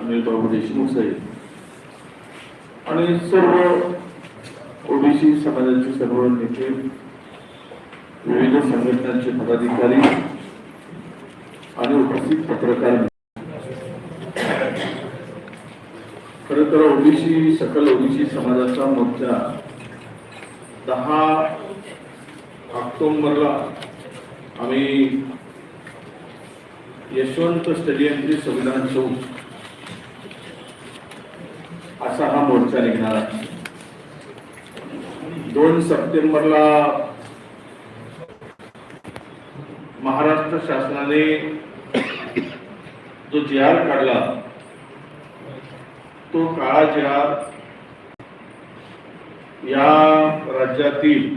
अनिल बाबू देशमुख साहेब आणि सर्व ओबीसी समाजाचे सर्व नेते विविध संघटनांचे पदाधिकारी आणि उपस्थित पत्रकार. खर तर ओबीसी सकल ओबीसी समाजाचा मोर्चा दहा ऑक्टोबरला आम्ही यशवंत स्टेडियमचे संविधान चौक असा हा निघणार आहे दोन सप्टेंबरला महाराष्ट्र शासनाने जो जी आर काढला तो काळा जी आर या राज्यातील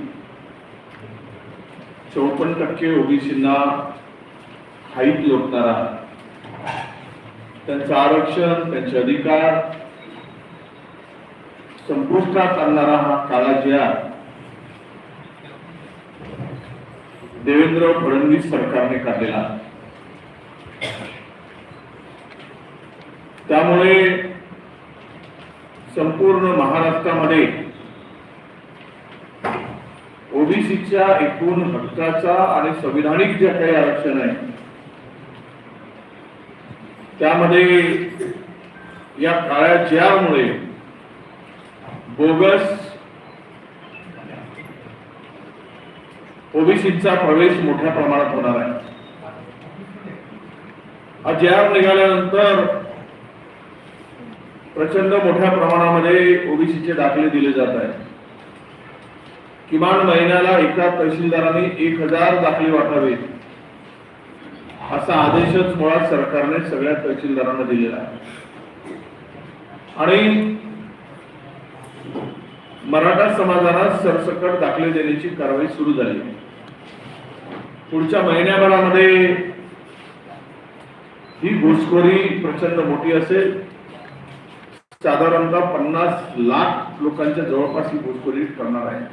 चौपन्न टक्के ओबीसींना हाईत लोटणारा. त्यांचं आरक्षण त्यांचे अधिकार संपुष्टात आणणारा हा काळा देवेंद्र फडणवीस सरकारने काढलेला त्यामुळे संपूर्ण महाराष्ट्रामध्ये ओबीसीच्या एकूण हक्काचा आणि संविधानिक जे काही आरक्षण आहे त्यामध्ये या काळ्या ज्यामुळे बोगस ओबीसीचा प्रवेश मोठ्या प्रमाणात होणार आहे. हा जे आर निघाल्यानंतर प्रचंड मोठ्या प्रमाणामध्ये ओबीसीचे दाखले दिले जात आहेत. किमान महिन्याला एका तहसीलदाराने एक हजार दाखले वाटावेत असा आदेशच मुळात सरकारने सगळ्या तहसीलदारांना दिलेला आहे. आणि मराठा समाजाला सरसकट दाखले देण्याची कारवाई सुरू झाली. पुढच्या महिन्याभरामध्ये ही घुसखोरी प्रचंड मोठी असेल. साधारणतः पन्नास लाख लोकांच्या जवळपास ही घुसखोरी करणार आहे.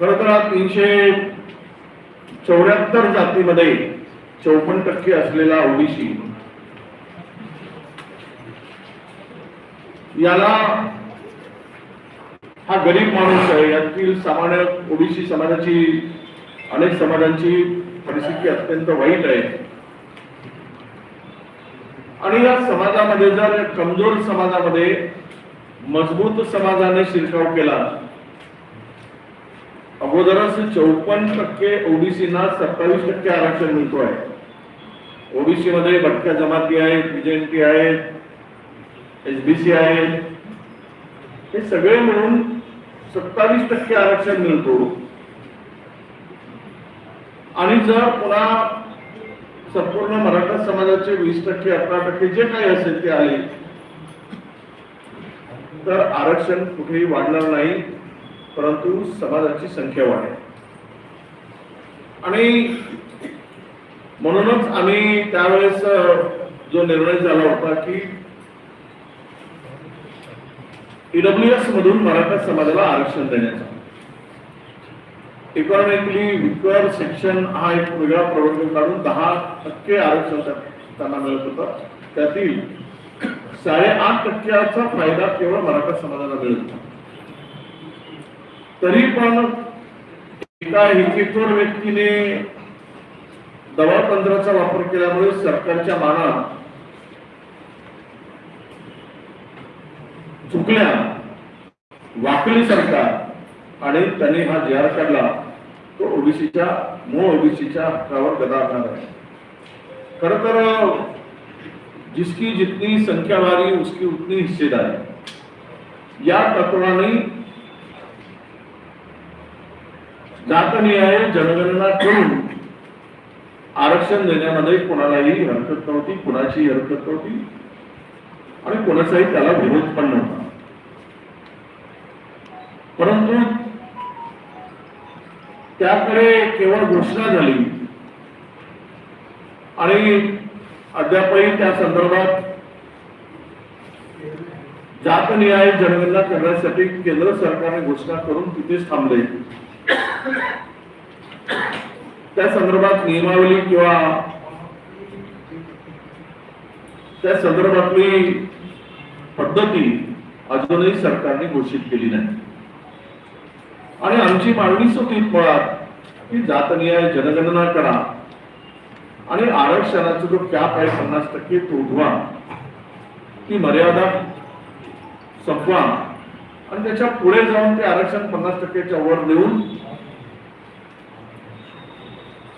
खर तर तीनशे चौऱ्याहत्तर जातीमध्ये चौपन्न टक्के असलेला ओबीसी याला हा गरीब माणूस आहे. यातील सामान्य ओबीसी समाजाची अनेक समाजांची परिस्थिती अत्यंत वाईट आहे. आणि या समाजामध्ये जर कमजोर समाजामध्ये मजबूत समाजाने शिरकाव केला अगोदरच चौपन्न टक्के ओबीसीना सत्तावीस टक्के आरक्षण मिळतो आहे ओबीसी मध्ये भटक्या जमाती आहेत बीजेपी आहेत एसबीसी आहेत हे सगळे मिळून सत्तावीस टक्के आरक्षण मिळतो. आणि जर पुन्हा संपूर्ण मराठा समाजाचे वीस टक्के अठरा टक्के जे काही असेल ते आले तर आरक्षण कुठेही वाढणार नाही परंतु समाजाची संख्या वाढेल. आणि म्हणूनच आम्ही त्यावेळेस जो निर्णय झाला होता की ईडब्ल्यूएस मधून मराठा समाजाला आरक्षण देण्याचा. इकॉनॉमिकली विकर सेक्शन हा एक वेगळा प्रवर्ग काढून दहा टक्के आरक्षण त्यांना मिळत होता. त्यातील साडेआठ टक्क्याचा फायदा केवळ मराठा समाजाला मिळत होता. तरी पण एका हिकेखोर व्यक्तीने दवा तंत्राचा वापर केल्यामुळे सरकारच्या मानात चुकल्या. वाकली सरकार आणि त्यांनी हा जी आर काढला तो ओबीसीच्या मूळ ओबीसीच्या हक्कावर गदा आणणार आहे. खर तर जिसकी जितनी संख्या वारी उसकी उतनी हिस्सेदारी. या तत्वाने जातनिहाय जनगणना करून आरक्षण देण्यामध्ये कोणालाही हरकत नव्हती कुणाची हरकत नव्हती. आणि कोणाचाही त्याला विरोध पण नव्हता. परंतु त्याकडे केवळ घोषणा झाली. आणि अद्यापही त्या संदर्भात जातनिहाय जनगणना करण्यासाठी केंद्र सरकारने घोषणा करून तिथेच थांबले. त्या संदर्भात नियमावली किंवा त्या संदर्भातली पद्धती अजूनही सरकारने घोषित केली नाही. आणि आमची मागणीच होती मुळात की जातनिहाय जनगणना करा. आणि आरक्षणाचा जो कॅप आहे पन्नास टक्के तो उठवा ती मर्यादा संपवा. आणि त्याच्या पुढे जाऊन ते आरक्षण पन्नास टक्क्याच्या वर देऊन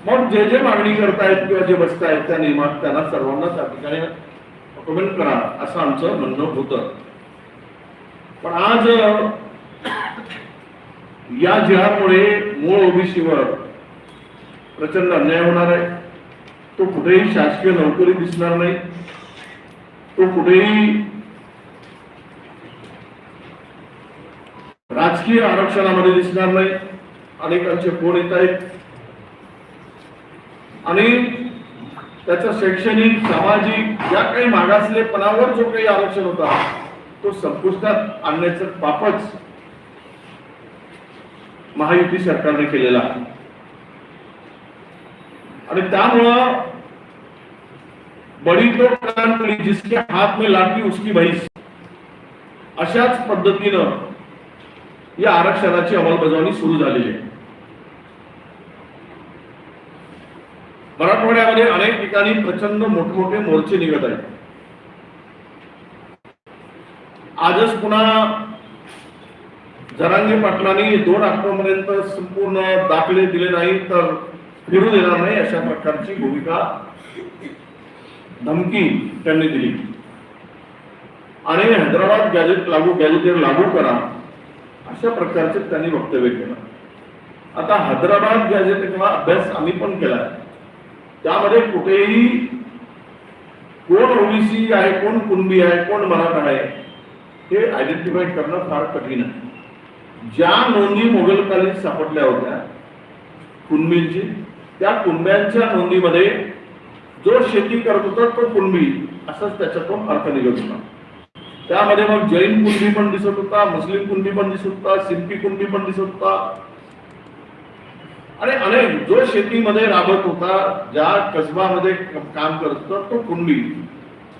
मग जे जे मागणी करतायत किंवा जे बसतायत त्या नियमात त्यांना सर्वांना त्या ठिकाणी कमेंट करा असं आमचं म्हणणं होतं. पण आज या जिहामुळे मूळ ओबीसीवर प्रचंड अन्याय होणार आहे. तो कुठेही शासकीय नोकरी दिसणार नाही. तो कुठेही राजकीय आरक्षणामध्ये दिसणार नाही. अनेकांचे फोन येत आहेत. आणि त्याचा शैक्षणिक सामाजिक या काही मागासलेपणावर जो काही आरक्षण होता तो संपुष्टात आणण्याचं पापच महायुती सरकारने केलेला आहे. आणि त्यामुळं बडी लोकांकडे जिसके हात में लाठी उसकी भैस अशाच पद्धतीनं या आरक्षणाची अंमलबजावणी सुरू झालेली आहे. मराठवाड्यामध्ये अनेक ठिकाणी प्रचंड मोठमोठे मोर्चे निघत आहेत. आजच पुन्हा जरांगी पाटलांनी दोन ऑक्टोबरपर्यंत संपूर्ण दाखले दिले नाही तर फिरू देणार नाही अशा प्रकारची भूमिका धमकी त्यांनी दिली. आणि हैदराबाद गॅजेट लागू गॅजेटेर लागू करा अशा प्रकारचे त्यांनी वक्तव्य केलं. आता हैदराबाद गॅजेट किंवा अभ्यास आम्ही पण केलाय त्यामध्ये कुठेही कोण ओबीसी आहे कोण कुणबी आहे कोण मराठा आहे हे आयडेंटिफाय करणं फार कठीण आहे. ज्या नोंदी मोगलकालीन सापडल्या होत्या कुणबींची त्या कुणब्यांच्या नोंदीमध्ये जो शेती करत होता तो कुणबी असंच त्याच्यातून अर्थ निघत होता. त्यामध्ये मग जैन कुणबी पण दिसत होता मुस्लिम कुणबी पण दिसत होता सिंपी कुणबी पण दिसत होता आणि अनेक जो शेतीमध्ये राबत होता ज्या कसबामध्ये काम करत होता तो कुणबी.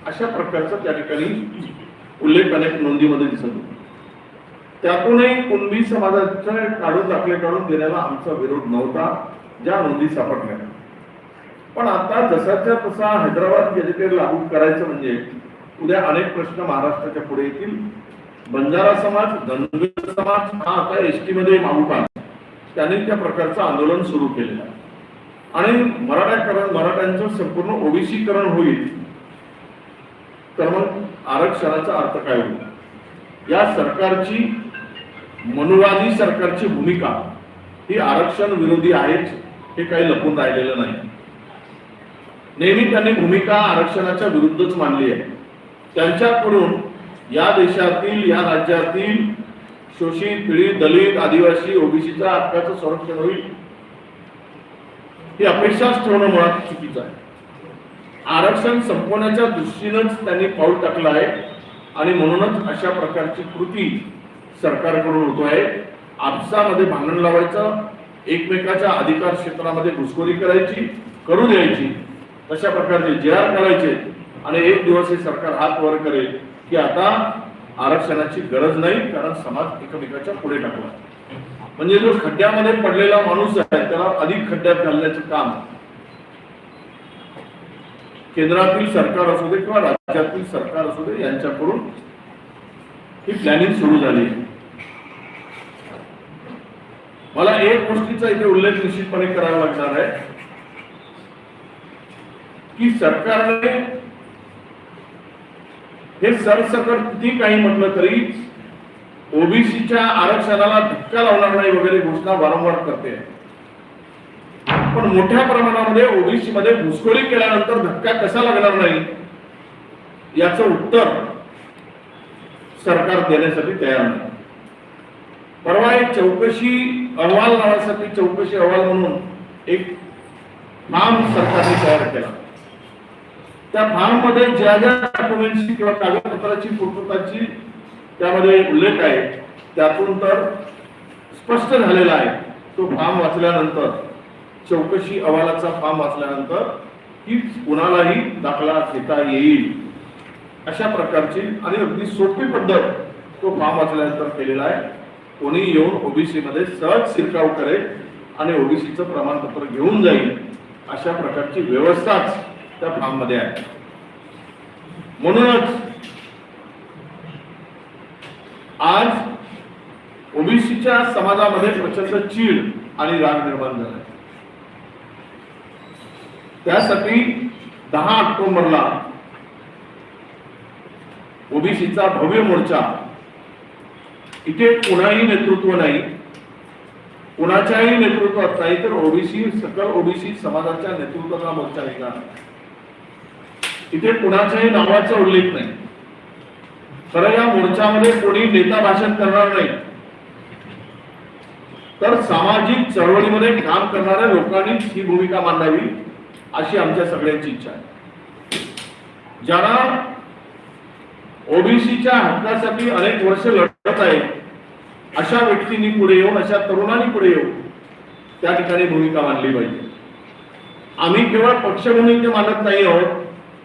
अशा प्रकारचा त्या ठिकाणी उल्लेख अनेक नोंदीमध्ये दिसत होता. त्यातूनही कुणबी समाजाच्या काढून दाखले काढून देण्याला आमचा विरोध नव्हता ज्या नोंदी सापडल्या. पण आता जसाच्या तसा हैदराबाद गॅजेटेड लागू करायचं म्हणजे उद्या अनेक प्रश्न महाराष्ट्राच्या पुढे येतील. बंजारा समाज धनगर समाज हा आता एसटी मध्ये मागू त्यांनी त्या प्रकारचं आंदोलन सुरू केलेलं आहे आणि मराठाकरण मराठ्यांचं संपूर्ण ओबीसीकरण होईल तर मग आरक्षणाचा अर्थ काय होईल? या सरकारची मनुवादी सरकारची भूमिका ही आरक्षण विरोधी आहेच हे काही लपून राहिलेलं नाही. नेहमी त्यांनी भूमिका आरक्षणाच्या विरुद्धच मांडली आहे. त्यांच्याकडून या देशातील या राज्यातील शोषित पीडित दलित आदिवासी ओबीसीचा हक्काचं संरक्षण होईल. ही अपेक्षाच ठेवणं मुळात चुकीचं आहे. आरक्षण संपवण्याच्या दृष्टीनंच त्यांनी पाऊल टाकलं आहे आणि म्हणूनच अशा प्रकारची कृती सरकारकडून होतो आहे. आपसामध्ये भांडण लावायचं एकमेकाच्या अधिकार क्षेत्रामध्ये घुसखोरी करायची करू द्यायची तशा प्रकारचे जे करायचे आणि एक दिवस हे सरकार हात वर करेल की आता आरक्षणाची गरज नाही कारण समाज एकमेकाच्या पुढे टाकला म्हणजे जो खड्ड्यामध्ये पडलेला माणूस आहे त्याला अधिक खड्ड्यात घालण्याचं काम केंद्रातील सरकार असू दे किंवा राज्यातील सरकार असू दे यांच्याकडून ही प्लॅनिंग सुरू झाली. मला एक गोष्टीचा इथे उल्लेख निश्चितपणे करावा लागणार आहे की सरकारने हे सरसकट किती काही म्हटलं तरी ओबीसीच्या आरक्षणाला धक्का लावणार नाही वगैरे घोषणा वारंवार करते. पण मोठ्या प्रमाणामध्ये ओबीसी मध्ये घुसखोरी केल्यानंतर धक्का कसा लागणार नाही याच उत्तर सरकार देण्यासाठी तयार नाही. परवा एक चौकशी अहवाल नावासाठी चौकशी अहवाल म्हणून एक नाम सरकारने तयार केला. त्या फॉर्ममध्ये ज्या ज्या डॉक्युमेंटची किंवा कागदपत्राची पूर्तताची त्यामध्ये उल्लेख आहे त्यातून तर स्पष्ट झालेला आहे. तो फॉर्म वाचल्यानंतर चौकशी अहवालाचा फॉर्म वाचल्यानंतर की कुणालाही दाखला घेता येईल. अशा प्रकारची आणि अगदी सोपी पद्धत तो फॉर्म वाचल्यानंतर केलेला आहे. कोणी येऊन ओबीसी मध्ये सहज शिरकाव करेल आणि ओबीसीचं प्रमाणपत्र घेऊन जाईल. अशा प्रकारची व्यवस्थाच त्या फॉर्ममध्ये आहे. म्हणूनच आज ओबीसीच्या समाजामध्ये प्रचंड चीड आणि राग निर्माण झाला त्यासाठी दहा ऑक्टोबरला ओबीसीचा भव्य मोर्चा इथे कोणाही नेतृत्व नाही कुणाच्याही नेतृत्वात नाही तर ओबीसी सकल ओबीसी समाजाच्या नेतृत्वाचा मोर्चा निघणार. इथे कुणाच्याही नावाचा उल्लेख नाही. खरं या मोर्चामध्ये कोणी नेता भाषण करणार नाही. तर सामाजिक चळवळीमध्ये काम करणाऱ्या लोकांनीच ही भूमिका मांडावी अशी आमच्या सगळ्यांची इच्छा आहे. ज्यांना ओबीसीच्या हक्कासाठी अनेक वर्ष लढत आहे अशा व्यक्तींनी पुढे येऊन अशा तरुणांनी पुढे येऊन त्या ठिकाणी भूमिका मांडली पाहिजे. आम्ही केवळ पक्ष म्हणून मानत नाही आहोत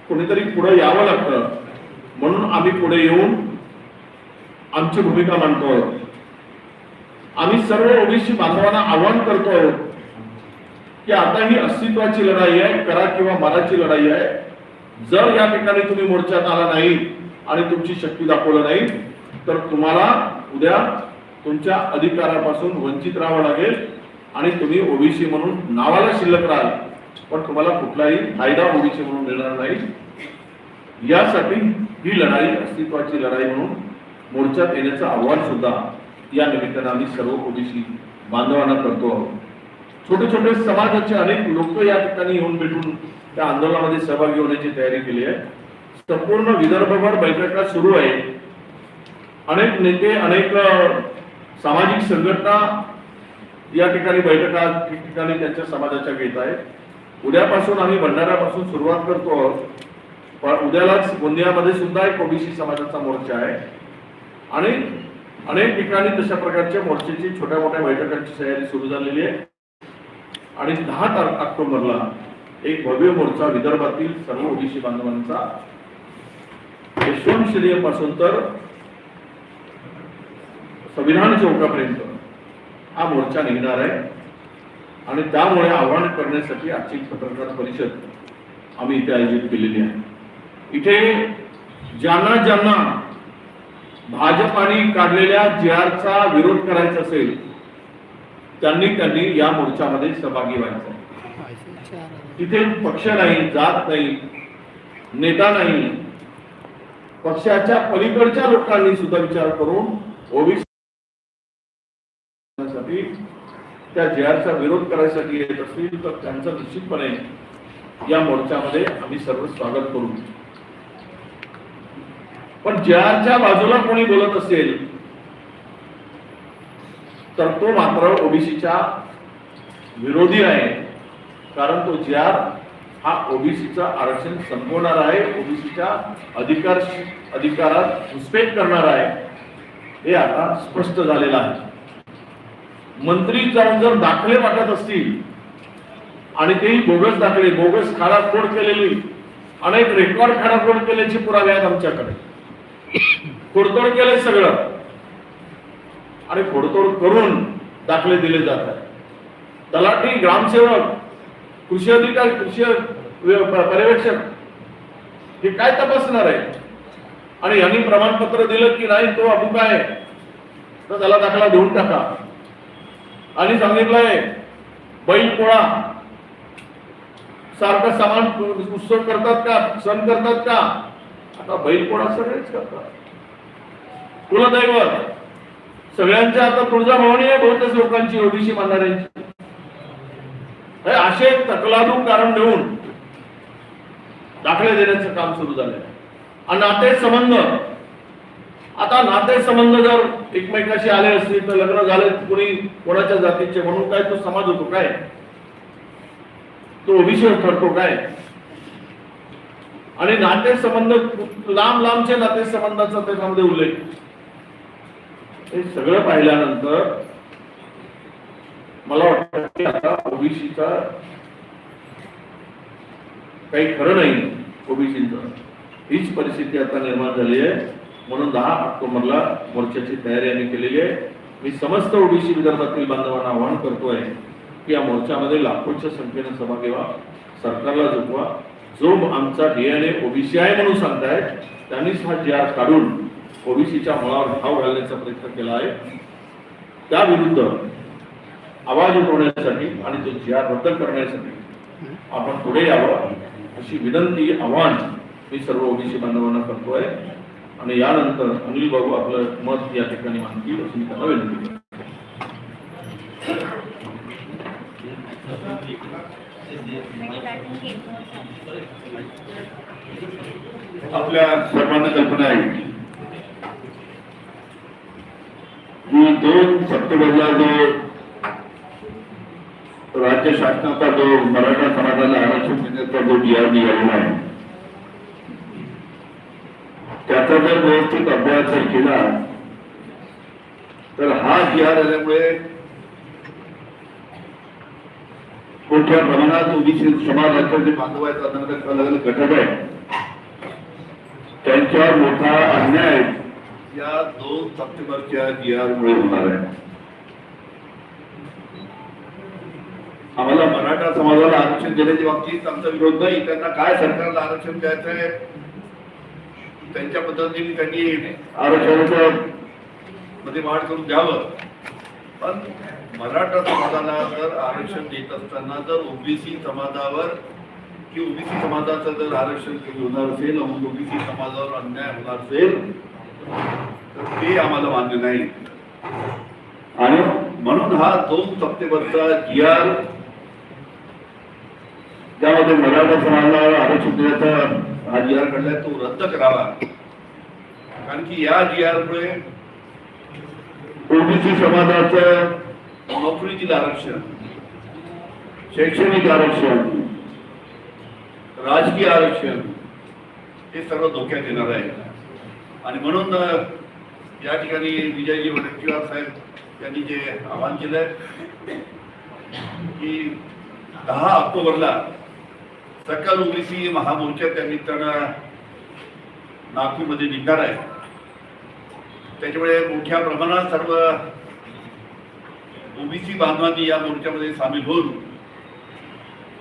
कुणीतरी पुढे यावं लागतं. म्हणून आम्ही पुढे येऊन आमची भूमिका मांडतो आहोत आम्ही सर्व ओबीसी बांधवांना आवाहन करतो आहोत की आता ही अस्तित्वाची लढाई आहे करा किंवा माराची लढाई आहे. जर या ठिकाणी तुम्ही मोर्चात आला नाही आणि तुमची शक्ती दाखवलं नाही तर तुम्हाला उद्या तुमच्या अधिकारापासून वंचित राहावं लागेल आणि तुम्ही ओबीसी म्हणून नावाला शिल्लक राहाल. पण तुम्हाला कुठलाही फायदा ओबीसी म्हणून मिळणार नाही. यासाठी ही लढाई अस्तित्वाची लढाई म्हणून मोर्चात येण्याचं आव्हान सुद्धा या निमित्तानं आम्ही सर्व ओबीसी बांधवांना करतो आहोत. छोटे छोटे समाजाचे अनेक लोक या ठिकाणी येऊन भेटून त्या आंदोलनामध्ये सहभागी होण्याची तयारी केली आहे. संपूर्ण विदर्भभर बैठका सुरू आहे. अनेक नेते अनेक सामाजिक संघटना या ठिकाणी बैठका ठिकठिकाणी त्यांच्या समाजाच्या घेत आहेत. उद्यापासून आम्ही भंडाऱ्यापासून सुरुवात करतो आहोत. पण उद्यालाच गोंदियामध्ये सुद्धा एक ओबीसी समाजाचा मोर्चा आहे. आणि अनेक ठिकाणी तशा प्रकारच्या मोर्चेची छोट्या मोठ्या बैठकांची तयारी सुरू झालेली आहे. आणि दहा तार- ऑक्टोबरला एक भव्य मोर्चा विदर्भातील सर्व ओबीसी बांधवांचा. यशवंत पासून तर संविधान चौकापर्यंत हा मोर्चा निघणार आहे. आणि त्यामुळे आव्हान करण्यासाठी आजची पत्रकार परिषद आम्ही इथे आयोजित केलेली आहे. इथे ज्यांना ज्यांना भाजपाने काढलेल्या जे आरचा विरोध करायचा असेल त्यांनी त्यांनी या मोर्चामध्ये सहभागी व्हायचं. तिथे पक्ष नाही जात नाही नेता नाही पक्षाच्या पलीकडच्या लोकांनी सुद्धा विचार करून ओबीसी त्या जे आरचा विरोध करायसाठी येत असतील तर त्यांचं निश्चितपणे या मोर्चामध्ये आम्ही सर्व स्वागत करू. पण जे आरच्या बाजूला कोणी बोलत असेल तर तो मात्र ओबीसीच्या विरोधी आहे. कारण तो जे आर हा ओबीसीचा आरक्षण संपवणार आहे ओबीसीच्या अधिकार अधिकारात घुसपेट करणार आहे. हे आता स्पष्ट झालेलं आहे. मंत्री जाऊन जर दाखले वाटत असतील आणि तेही बोगस दाखले बोगस खाडाखोड केलेली आणि एक रेकॉर्ड खाडाखोड केल्याची पुरावे आहेत आमच्याकडे. खोडतोड केलंय सगळं. आणि खोडतोड करून दाखले दिले जातात तलाठी ग्रामसेवक कृषी अधिकारी कृषी पर्यवेक्षक हे काय तपासणार आहे? आणि यांनी प्रमाणपत्र दिलं की नाही तो अमुक आहे. तर त्याला दाखला देऊन टाका. आणि सांगितलंय बैल पोळा. सारखं सामान उत्सव करतात का? सण करतात का? आता बैल पोळा सगळेच करतात. कुलदैवत सगळ्यांच्या आता तुळजाभवानी आहे बहुतेक लोकांची ओबीसी मानणाऱ्यांची. असे तकलादू कारण देऊन दाखले देण्याचं काम सुरू झालंय. आणि नाते संबंध आता नाते संबंध जर एकमेकाशी आले असतील तर लग्न झाले कोणी कोणाच्या जातीचे म्हणून काय तो समाज होतो काय? तो ओबीसी ठरतो काय? आणि नाते संबंध लांब लांबचे नाते संबंधाचा त्याच्यामध्ये उल्लेख. हे सगळं पाहिल्यानंतर मला वाटतं की आता ओबीसीचा काही खरं नाही ओबीसीचं. हीच परिस्थिती आता निर्माण झाली आहे. म्हणून दहा ऑक्टोबरला मोर्चाची तयारी आम्ही केलेली आहे. मी समस्त ओबीसी विदर्भातील बांधवांना आवाहन करतोय की या मोर्चामध्ये लाखोच्या संख्येने सभा घेवा सरकारला झोपवा. जो आमचा डीएनए ओबीसी आहे म्हणून सांगतायत. त्यांनीच हा जी आर काढून ओबीसीच्या मुळावर भाव घालण्याचा प्रयत्न केला आहे. त्या विरुद्ध आवाज उठवण्यासाठी आणि तो जी आर रद्द करण्यासाठी आपण पुढे यावं अशी विनंती आव्हान मी सर्व ओबीसी बांधवांना करतोय. आणि यानंतर अनिल बाबू आपलं मत या ठिकाणी मांडतील असं मी त्यांना विनंती करतो. आपल्या सर्वांना कल्पना आहे की दोन सप्टेंबरला जो राज्य शासनाचा जो मराठा समाजाला आरक्षण देण्याचा जो डी निघालेला आहे त्याचा जर व्यवस्थित अभ्यास जर केला तर हा जी आल्यामुळे मोठ्या प्रमाणात ओबीसी समाजाच्या जे बांधवायचा लागलेले घटक आहे. त्यांच्यावर मोठा अन्याय या दोन सप्टेंबरच्या जी मुळे होणार आहे. आम्हाला मराठा समाजाला आरक्षण देण्याच्या बाबतीत आमचा विरोध नाही. त्यांना काय सरकारला आरक्षण द्यायचं आहे त्यांच्या पद्धतीने त्यांनी आरक्षणाच्या मध्ये वाढ करून द्यावं. पण मराठा समाजाला जर आरक्षण देत असताना जर ओबीसी समाजावर की ओबीसी समाजाचं जर आरक्षण होणार असेल ओबीसी समाजावर अन्याय होणार असेल तर ते आम्हाला मान्य नाही. आणि म्हणून हा दोन सप्टेंबरचा जी आर ज्यामध्ये मराठा समाजाला आरक्षण देण्याचा हा जी आर काढलाय तो रद्द करावा. कारण की या जी आर मुळे ओबीसी समाजाचं नोकरीतील आरक्षण शैक्षणिक आरक्षण राजकीय आरक्षण हे सर्व धोक्यात येणार आहे. आणि म्हणून या ठिकाणी विजयजी वडेट्टीवार साहेब यांनी जे आवाहन केलंय की दहा ऑक्टोबरला सकल ओबीसी महामोर्चा त्या निमित्तानं नागपूरमध्ये निघणार आहे. त्याच्यामुळे मोठ्या प्रमाणात सर्व ओबीसी बांधवांनी या मोर्चामध्ये सामील होऊन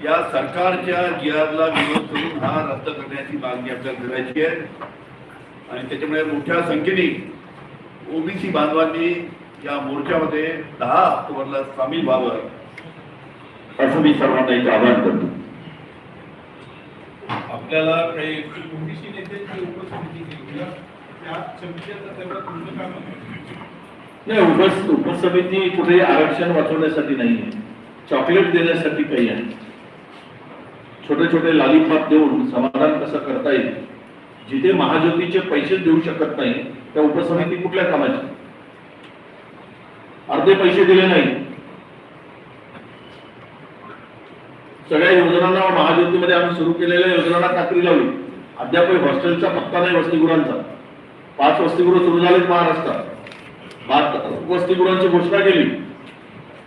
या सरकारच्या जी आरला विरोध करून हा रद्द करण्याची मागणी आपल्याला करायची आहे. आणि त्याच्यामुळे मोठ्या संख्येने ओबीसी बांधवांनी या मोर्चामध्ये दहा ऑक्टोबरला सामील व्हावं असं मी सर्वांना एक आवाहन करतो. आपल्याला काही कोणतीशी नेत्यांची उपस्थिती केली तेवढं तुमचं काम नाही उपस उपसमिती कुठे आरक्षण वाचवण्यासाठी नाही चॉकलेट देण्यासाठी काही आहे. छोटे छोटे लालीपाप देऊन समाधान कसं करता येईल? जिथे महाज्योतीचे पैसे देऊ शकत नाही त्या उपसमिती कुठल्या कामाची? अर्धे पैसे दिले नाही सगळ्या योजनांना महाज्योतीमध्ये आम्ही सुरू केलेल्या योजनांना खात्री लावली. अद्याप हॉस्टेलचा पत्ता नाही वसतिगृहांचा. पाच वसतिगृह सुरू झालेत महाराष्ट्रात. भात वसतिगृहांची घोषणा केली.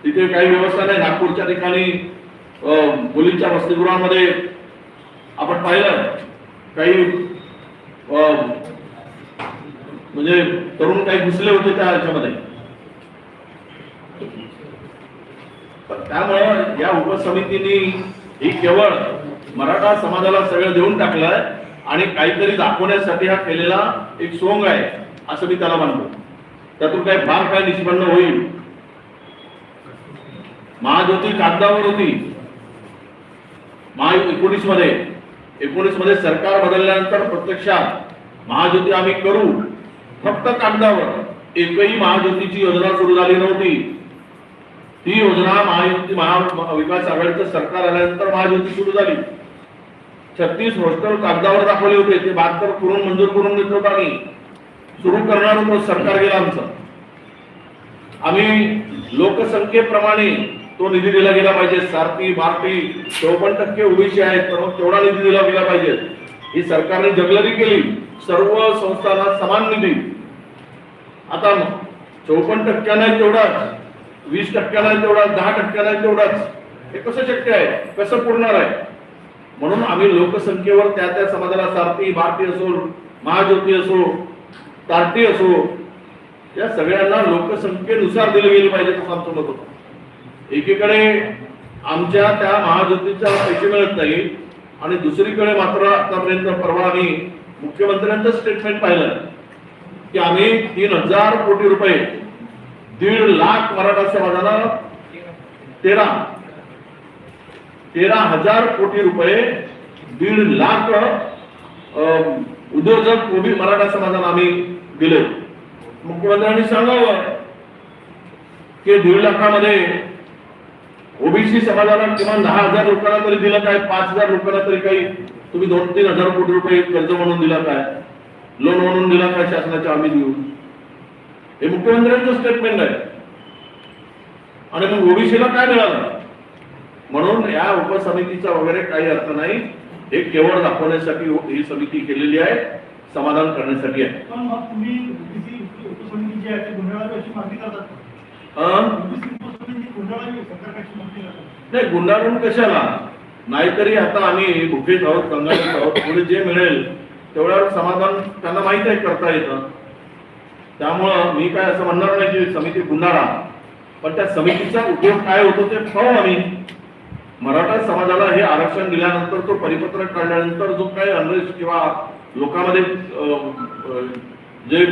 तिथे काही व्यवस्था नाही. नागपूरच्या ठिकाणी मुलींच्या वसतिगृहामध्ये आपण पाहिलं. काही अं, म्हणजे तरुण काही घुसले होते त्या ह्याच्यामध्ये पण त्यामुळे या उपसमितीने ही केवळ मराठा समाजाला सगळं देऊन टाकलंय आणि काहीतरी दाखवण्यासाठी हा केलेला एक सोंग आहे असं मी त्याला मानतो त्यातून काही फार काय निष्पन्न होईल. महाज्योती कागदावर होती. महा एकोणीसमध्ये एकोणीसमध्ये सरकार बदलल्यानंतर प्रत्यक्षात महाज्योती आम्ही करू. फक्त कागदावर. एकही महाज्योतीची योजना सुरू झाली नव्हती. ही योजना महायुती महा विकास आघाडीचं सरकार आल्यानंतर महायुती सुरू झाली. छत्तीस हॉस्टेल कागदावर दाखवले होते. ते बहात्तर करून मंजूर करून घेतलं होतं आम्ही. सुरू करणार होतो सरकार गेला आमचं. आम्ही लोकसंख्येप्रमाणे तो निधी दिला गेला पाहिजे. सारथी भारती चौपन्न टक्के ओबीसी आहेत तर मग तेवढा निधी दिला गेला पाहिजे. ही सरकारने जगलरी केली. सर्व संस्थांना समान निधी. आता चौपन्न टक्क्यानं तेवढाच वीस टक्क्याला तेवढाच दहा टक्क्याला तेवढाच. हे कसं शक्य आहे? कसं पुरणार आहे? म्हणून आम्ही लोकसंख्येवर त्या त्या समाजाला सारथी भारती असो महाज्योती असो तारती असो या सगळ्यांना लोकसंख्येनुसार दिलं गेलं पाहिजे तसं आमचं मत होतं. एकीकडे आमच्या त्या महाज्योतीच्या पैसे मिळत नाही आणि दुसरीकडे मात्र आतापर्यंत परवा आम्ही मुख्यमंत्र्यांचं स्टेटमेंट पाहिलं की आम्ही तीन हजार कोटी रुपये दीड लाख मराठा समाजाला तेरा तेरा हजार कोटी रुपये दीड लाख उद्योजक उभी मराठा समाजाला आम्ही दिले. मुख्यमंत्र्यांनी सांगावं की दीड लाखामध्ये ओबीसी समाजाला किमान दहा हजार लोकांना तरी दिलं काय? पाच हजार लोकांना तरी काही तुम्ही दोन तीन हजार कोटी रुपये कर्ज म्हणून दिला काय? लोन म्हणून दिला काय शासनाच्या आम्ही देऊ हे मुख्यमंत्र्यांचं स्टेटमेंट आहे. आणि मग ओबीसीला काय मिळालं? म्हणून या उपसमितीचा वगैरे काही अर्थ नाही. हे केवळ दाखवण्यासाठी ही समिती केलेली आहे समाधान करण्यासाठी आहे. नाही गुंडाळून कशाला? नाहीतरी आता आम्ही भुकेत आहोत कंगालीत आहोत पुढे जे मिळेल तेवढ्यावर समाधान त्यांना माहीत आहे करता येतं. त्यामुळं मी काय असं म्हणणार नाही की समिती गुंडाळा पण त्या समितीचा उपयोग काय होतो ते पाहू आम्ही. मराठा समाजाला हे आरक्षण दिल्यानंतर तो परिपत्रक काढल्यानंतर जो काही अनरेस्ट किंवा लोकांमध्ये जे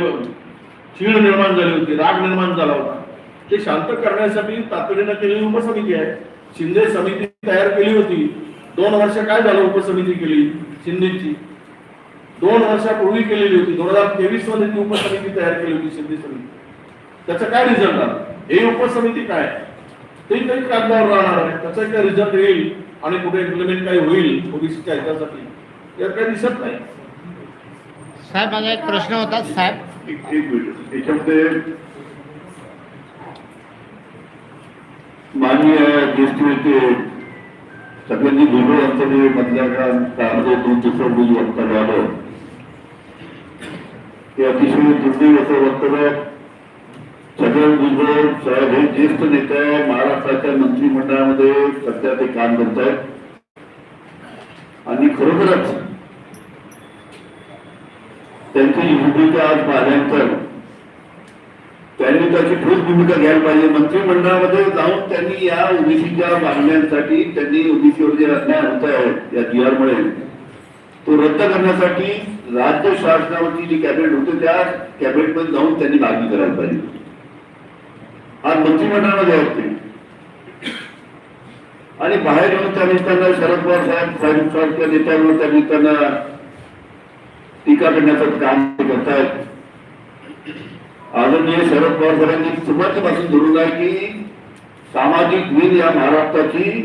चीड निर्माण झाली होती राग निर्माण झाला होता ते शांत करण्यासाठी तातडीनं केलेली उपसमिती आहे. शिंदे समिती तयार केली होती. दोन वर्ष काय झालं उपसमिती केली? शिंदेची. दोन वर्षापूर्वी केलेली होती. दोन हजार तेवीसमध्ये ती उपसमिती तयार केली होती शिंदे समिती. त्याचा काय रिझल्ट आला हे उपसमिती काय? ते काही कागदावर राहणार आहे. त्याचा काय रिझल्ट येईल आणि कुठे इम्प्लिमेंट काही होईल ओबीसीच्या हितासाठी यात काही दिसत नाही. साहेब माझा एक प्रश्न होता. साहेब. एक मिनिट. याच्यामध्ये माननीय ज्येष्ठ नेते सगळ्यांनी भुजबळ यांचं जे मधल्या काळामध्ये दोन दिवसापूर्वी वक्तव्य आलं अतिशय दुर्दैव असं वक्तव्य छगन भुजबळ साहेब हे ज्येष्ठ नेते आहे. महाराष्ट्राच्या मंत्रिमंडळामध्ये सध्या ते काम करत आहेत. आणि खरोखरच त्यांची भूमिका आज पाहिल्यानंतर त्यांनी त्याची ठोस भूमिका घ्यायला पाहिजे. मंत्रिमंडळामध्ये जाऊन त्यांनी या ओबीसीच्या मागण्यांसाठी त्यांनी ओबीसीवर जे अन्याय होत आहे या जीआरमुळे तो रद्द करण्यासाठी राज्य शासनावरची जी कॅबिनेट होते त्या कॅबिनेटमध्ये जाऊन त्यांनी मागणी करायला पाहिजे. आज मंत्रिमंडळामध्ये होते आणि बाहेर येऊन त्या त्यांना शरद पवार साहेब साहेब साहेबच्या नेत्यांवर त्या त्यांना टीका करण्याचं काम करतायत. आदरणीय शरद पवार साहेबांनी सुरुवातीपासून धरून आहे की सामाजिक वीर या महाराष्ट्राची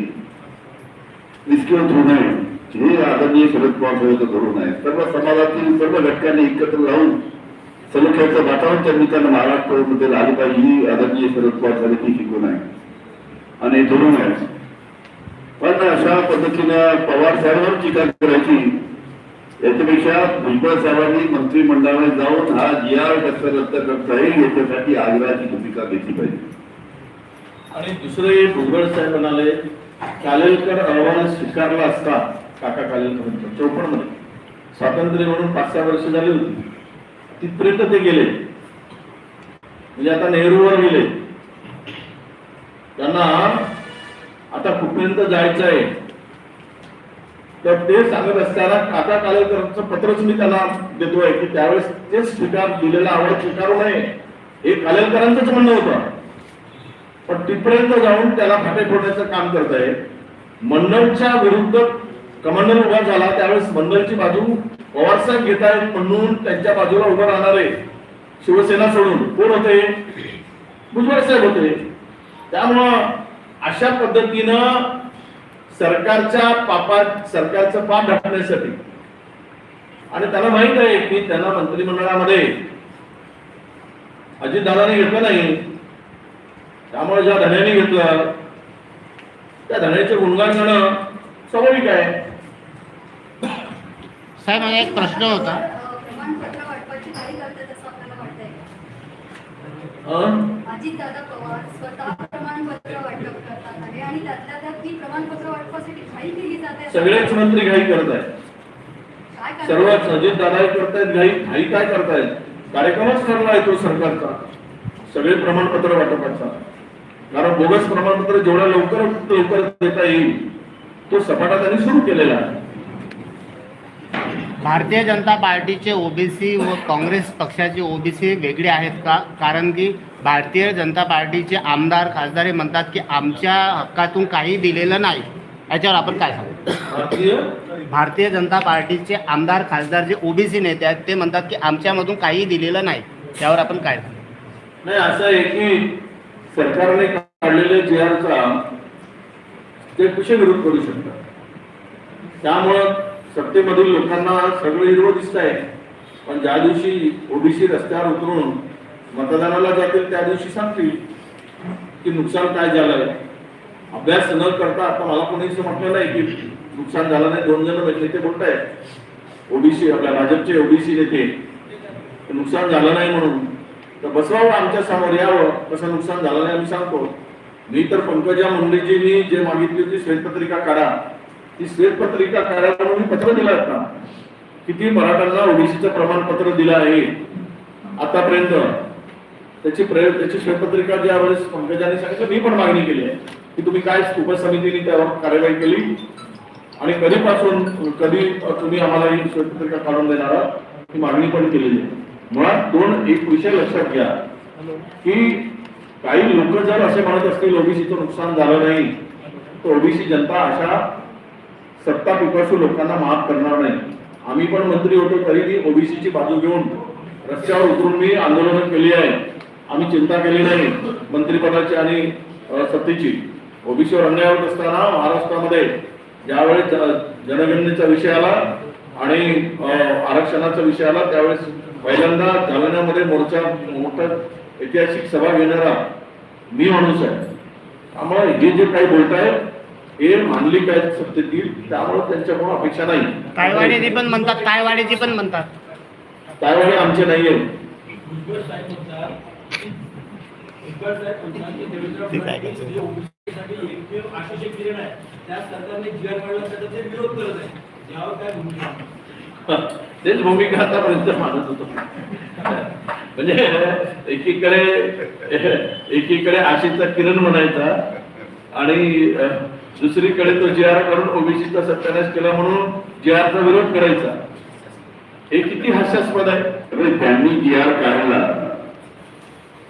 निष्क्रिय होऊ नये हे आदरणीय शरद पवार साहेबांचं धोरण आहे सर्व समाजातील सर्व घटकांनी एकत्र राहून सलोख्याचं वातावरण त्यांनी त्यांना महाराष्ट्रामध्ये आली पाहिजे ही आदरणीय शरद पवार साहेबांची शिकवण आहे. आणि धरून धोरण आहे. पण अशा पद्धतीनं पवार साहेबांवर टीका करायची याच्यापेक्षा भुजबळ साहेबांनी मंत्रिमंडळामध्ये जाऊन हा जी आर कसा रद्द करता येईल याच्यासाठी आग्रहाची भूमिका घेतली पाहिजे. आणि दुसरे भुजबळ साहेब म्हणाले कालेलकर अहवाल स्वीकारला असता काका कालेलकर चौपन्नमध्ये स्वातंत्र्य म्हणून पाच सहा वर्ष झाली होती. तिथपर्यंत ते गेले. म्हणजे आता नेहरूवर गेले. त्यांना आता कुठपर्यंत जायचं आहे? तर ते सांगत असताना काका कालेकरांचं पत्रच मी त्यांना देतोय की त्यावेळेस ते स्वीकार दिलेला आवड स्वीकारू नये. हे कालेकरांचंच म्हणणं होतं. पण तिथपर्यंत जाऊन त्याला फाटे फोडण्याचं काम करत आहे मंडलच्या विरुद्ध कमांडर उभा झाला त्यावेळेस मंडलची बाजू पवारसाहेब घेत आहेत म्हणून त्यांच्या बाजूला उभं राहणारे शिवसेना सोडून. कोण होते? भुजबळ साहेब होते. त्यामुळं अशा पद्धतीनं सरकारच्या पापात सरकारचं पाप ढकण्यासाठी आणि त्याला माहीत आहे की त्यांना मंत्रिमंडळामध्ये अजितदादाने घेतलं नाही. त्यामुळे ज्या धन्याने घेतलं त्या धन्याचे गुणगान करणं स्वाभाविक आहे. साहेब माझा एक प्रश्न होता. प्रमाणपत्र वाटपाची काही करतात असं आपल्याला वाटतंय अं? अजितदादा पवार स्वतः प्रमाणपत्र वाटप करतात आहे आणि त्यातल्या त्यात ही प्रमाणपत्र वाटपासाठी घाई केली जाते असं सगळेच मंत्री घाई करत आहेत काय करणार? सर्व अजित दादाही करतायत घाई घाई काय करतायत? कार्यक्रमच ठरला आहे तो सरकारचा. सगळे प्रमाणपत्र वाटपाचा. कारण बोगस प्रमाणपत्र जेवढ्या लवकर लवकर देता येईल तो सपाटा त्यांनी सुरू केलेला आहे. भारतीय जनता पार्टीचे ओबीसी व काँग्रेस पक्षाचे ओबीसी वेगळे आहेत का? कारण की भारतीय जनता पार्टीचे आमदार खासदार हे म्हणतात की आमच्या हक्कातून काही दिलेलं नाही. याच्यावर आपण काय सांगू? भारतीय? जनता पार्टीचे आमदार खासदार जे ओबीसी नेते आहेत ते म्हणतात की आमच्यामधून काही दिलेलं नाही. त्यावर आपण काय सांगू? नाही असं आहे की सरकारने काढलेल्या जी आरचा ते कसे विरोध करू शकतात. त्यामुळं सत्तेमधील लोकांना सगळं हिरवं दिसत आहे. पण ज्या दिवशी ओबीसी रस्त्यावर उतरून मतदानाला जातील त्या दिवशी सांगतील की नुकसान काय झालंय अभ्यास न करता आता मला कोणी म्हटलं नाही की नुकसान झालं नाही दोन जण नेते बोलत आहेत. ओबीसी आपल्या भाजपचे ओबीसी नेते नुकसान झालं नाही म्हणून. तर बसवावं आमच्यासमोर यावं कसं नुकसान झालं नाही आम्ही सांगतो. मी तर पंकजा मुंडेजींनी जे मागितली होती श्वेतपत्रिका काढा. ती श्वेतपत्रिका काढायला म्हणून पत्र दिलं आता. किती मराठ्यांना ओबीसीचं प्रमाणपत्र दिलं आहे. आतापर्यंत. त्याची प्रयोग त्याची श्वेतपत्रिका ज्या वेळेस पंकजाने सांगितलं मी पण मागणी केली आहे. की तुम्ही काय उपसमितीने त्यावर कार्यवाही केली? आणि कधीपासून कधी तुम्ही आम्हाला ही श्वेतपत्रिका काढून देणार? ही मागणी पण केलेली आहे. मुळात दोन एक विषय लक्षात घ्या. की काही लोक जर असे म्हणत असतील ओबीसीचं नुकसान झालं नाही तर ओबीसी जनता अशा सत्ता पिपासू लोकांना माफ करणार नाही. आम्ही पण मंत्री होतो तरीही ओबीसीची बाजू घेऊन रस्त्यावर उतरून मी आंदोलन केली आहे. आम्ही चिंता केली नाही मंत्रिपदाची आणि सत्तेची. ओबीसीवर अन्याय होत असताना महाराष्ट्रामध्ये ज्यावेळेस जनगणनेचा विषय आला आणि आरक्षणाचा विषय आला त्यावेळेस पहिल्यांदा जालन्यामध्ये मोर्चा मोठा ऐतिहासिक सभा घेणारा मी माणूस आहे. त्यामुळे हे जे काही बोलतायत हे मानली काय सत्तेतील त्यामुळे त्यांच्याकडून अपेक्षा नाही. कायवाडीची पण म्हणतात कायवाडीची पण म्हणतात. त्यावेळी आमचे हे किरण आहे त्या सरकारने जी आर काढला त्याचा ते विरोध करत आहे. यावर काय भूमिका तेच भूमिका आतापर्यंत मानत होतो. म्हणजे एकीकडे एकीकडे आशेचा किरण म्हणायचा आणि दुसरीकडे तो जी आर करून ओबीसीचा सत्यानाश केला म्हणून जी आरचा विरोध करायचा. हे किती हास्यास्पद आहे. अरे त्यांनी जी आर काढला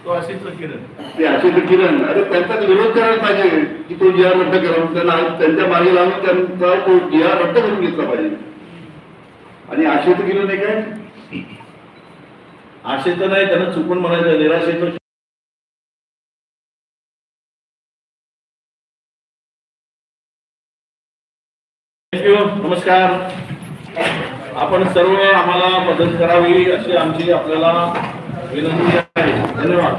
तो आशेचा किरण. ते असे तर किरण. अरे त्यांचा विरोध करायला पाहिजे. की तो जी आर रद्द करा त्यांना त्यांच्या मागे लावून त्यांचा तो जी आर रद्द करून घेतला पाहिजे. आणि तर किरण आहे काय? आशेचं नाही त्यांना चुकून म्हणायचं निराशेचं थँक्यू नमस्कार. आपण सर्व आम्हाला मदत करावी अशी आमची आपल्याला विनंती आहे. धन्यवाद.